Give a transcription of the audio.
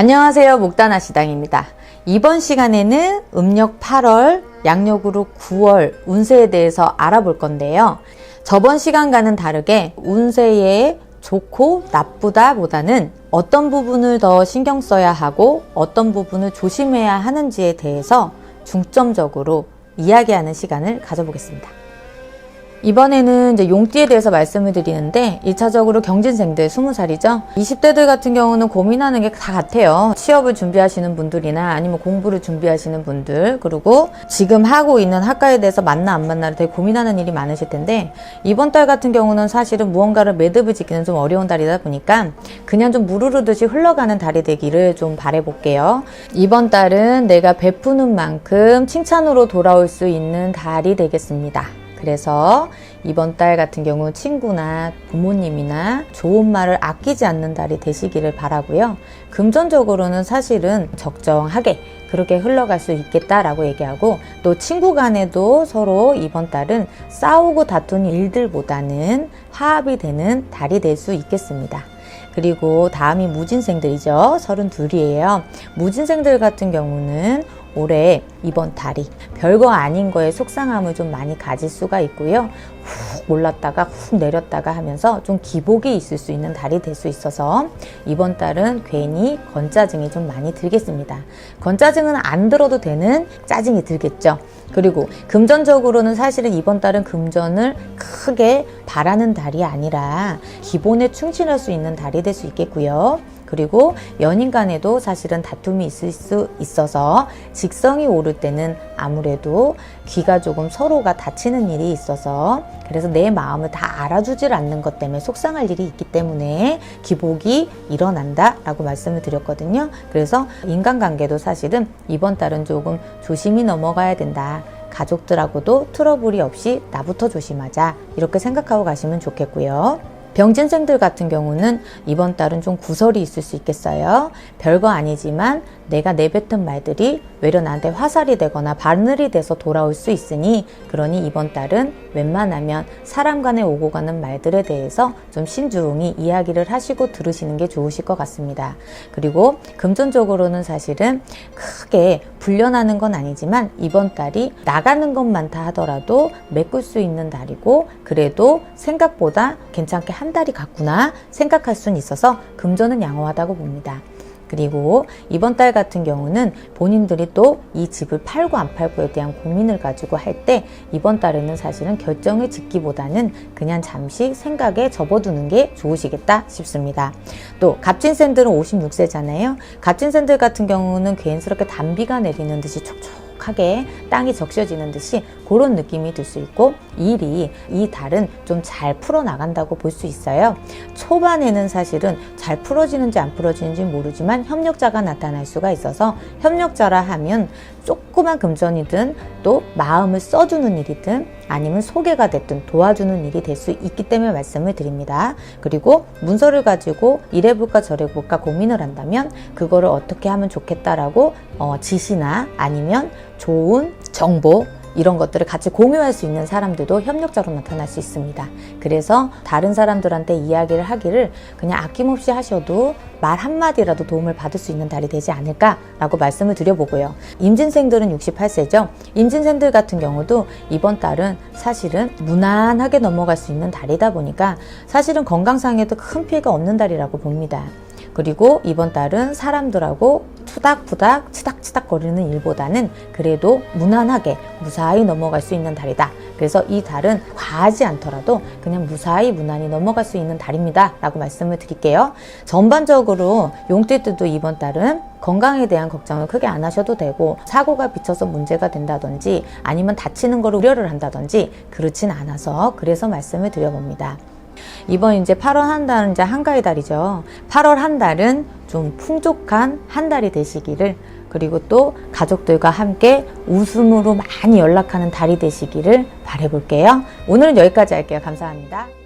안녕하세요. 목다나 시당입니다. 이번 시간에는 음력 8월, 양력으로 9월 운세에 대해서 알아볼 건데요. 저번 시간과는 다르게 운세에 좋고 나쁘다 보다는 어떤 부분을 더 신경 써야 하고 어떤 부분을 조심해야 하는지에 대해서 중점적으로 이야기하는 시간을 가져보겠습니다. 이번에는 이제 용띠에 대해서 말씀을 드리는데 1차적으로 경진생들 20살이죠. 20대들 같은 경우는 고민하는 게 다 같아요. 취업을 준비하시는 분들이나 아니면 공부를 준비하시는 분들 그리고 지금 하고 있는 학과에 대해서 맞나 안 맞나를 되게 고민하는 일이 많으실 텐데 이번 달 같은 경우는 사실은 무언가를 매듭을 짓기는 좀 어려운 달이다 보니까 그냥 좀 무르르듯이 흘러가는 달이 되기를 좀 바래볼게요. 이번 달은 내가 베푸는 만큼 칭찬으로 돌아올 수 있는 달이 되겠습니다. 그래서 이번 달 같은 경우 친구나 부모님이나 좋은 말을 아끼지 않는 달이 되시기를 바라고요. 금전적으로는 사실은 적정하게 그렇게 흘러갈 수 있겠다라고 얘기하고 또 친구 간에도 서로 이번 달은 싸우고 다투는 일들보다는 화합이 되는 달이 될 수 있겠습니다. 그리고 다음이 무진생들이죠. 32이에요. 무진생들 같은 경우는 올해 이번 달이 별거 아닌 거에 속상함을 좀 많이 가질 수가 있고요. 훅 올랐다가 훅 내렸다가 하면서 좀 기복이 있을 수 있는 달이 될 수 있어서 이번 달은 괜히 건짜증이 좀 많이 들겠습니다. 건짜증은 안 들어도 되는 짜증이 들겠죠. 그리고 금전적으로는 사실은 이번 달은 금전을 크게 바라는 달이 아니라 기본에 충실할 수 있는 달이 될 수 있겠고요. 그리고 연인 간에도 사실은 다툼이 있을 수 있어서 직성이 오를 때는 아무래도 귀가 조금 서로가 다치는 일이 있어서 그래서 내 마음을 다 알아주질 않는 것 때문에 속상할 일이 있기 때문에 기복이 일어난다 라고 말씀을 드렸거든요. 그래서 인간관계도 사실은 이번 달은 조금 조심히 넘어가야 된다. 가족들하고도 트러블이 없이 나부터 조심하자. 이렇게 생각하고 가시면 좋겠고요. 병진생들 같은 경우는 이번 달은 좀 구설이 있을 수 있겠어요. 별거 아니지만 내가 내뱉은 말들이 외려 나한테 화살이 되거나 바늘이 돼서 돌아올 수 있으니 그러니 이번 달은 웬만하면 사람 간에 오고 가는 말들에 대해서 좀 신중히 이야기를 하시고 들으시는 게 좋으실 것 같습니다. 그리고 금전적으로는 사실은 크게 불려나는 건 아니지만 이번 달이 나가는 것만 다 하더라도 메꿀 수 있는 달이고 그래도 생각보다 괜찮게 한 달이 갔구나 생각할 수는 있어서 금전은 양호하다고 봅니다. 그리고 이번 달 같은 경우는 본인들이 또 이 집을 팔고 안 팔고에 대한 고민을 가지고 할 때 이번 달에는 사실은 결정을 짓기보다는 그냥 잠시 생각에 접어두는 게 좋으시겠다 싶습니다. 또 갑진생들은 56세잖아요. 갑진생들 같은 경우는 괜스럽게 단비가 내리는 듯이 촉촉 하게 땅이 적셔지는 듯이 그런 느낌이 들 수 있고 일이 이 달은 좀 잘 풀어나간다고 볼 수 있어요. 초반에는 사실은 잘 풀어지는지 안 풀어지는지 모르지만 협력자가 나타날 수가 있어서 협력자라 하면 조그만 금전이든 또 마음을 써주는 일이든 아니면 소개가 됐든 도와주는 일이 될 수 있기 때문에 말씀을 드립니다. 그리고 문서를 가지고 이래볼까 저래볼까 고민을 한다면 그거를 어떻게 하면 좋겠다라고 어, 지시나 아니면 좋은 정보 이런 것들을 같이 공유할 수 있는 사람들도 협력자로 나타날 수 있습니다. 그래서 다른 사람들한테 이야기를 하기를 그냥 아낌없이 하셔도 말 한마디라도 도움을 받을 수 있는 달이 되지 않을까라고 말씀을 드려보고요. 임진생들은 68세죠. 임진생들 같은 경우도 이번 달은 사실은 무난하게 넘어갈 수 있는 달이다 보니까 사실은 건강상에도 큰 피해가 없는 달이라고 봅니다. 그리고 이번 달은 사람들하고 투닥투닥 치닥치닥 거리는 일보다는 그래도 무난하게 무사히 넘어갈 수 있는 달이다. 그래서 이 달은 과하지 않더라도 그냥 무사히 무난히 넘어갈 수 있는 달입니다. 라고 말씀을 드릴게요. 전반적으로 용띠들도 이번 달은 건강에 대한 걱정을 크게 안 하셔도 되고 사고가 비쳐서 문제가 된다든지 아니면 다치는 걸 우려를 한다든지 그렇진 않아서 그래서 말씀을 드려봅니다. 이번 이제 8월 한 달은 이제 한가위 달이죠. 8월 한 달은 좀 풍족한 한 달이 되시기를 그리고 또 가족들과 함께 웃음으로 많이 연락하는 달이 되시기를 바래볼게요. 오늘은 여기까지 할게요. 감사합니다.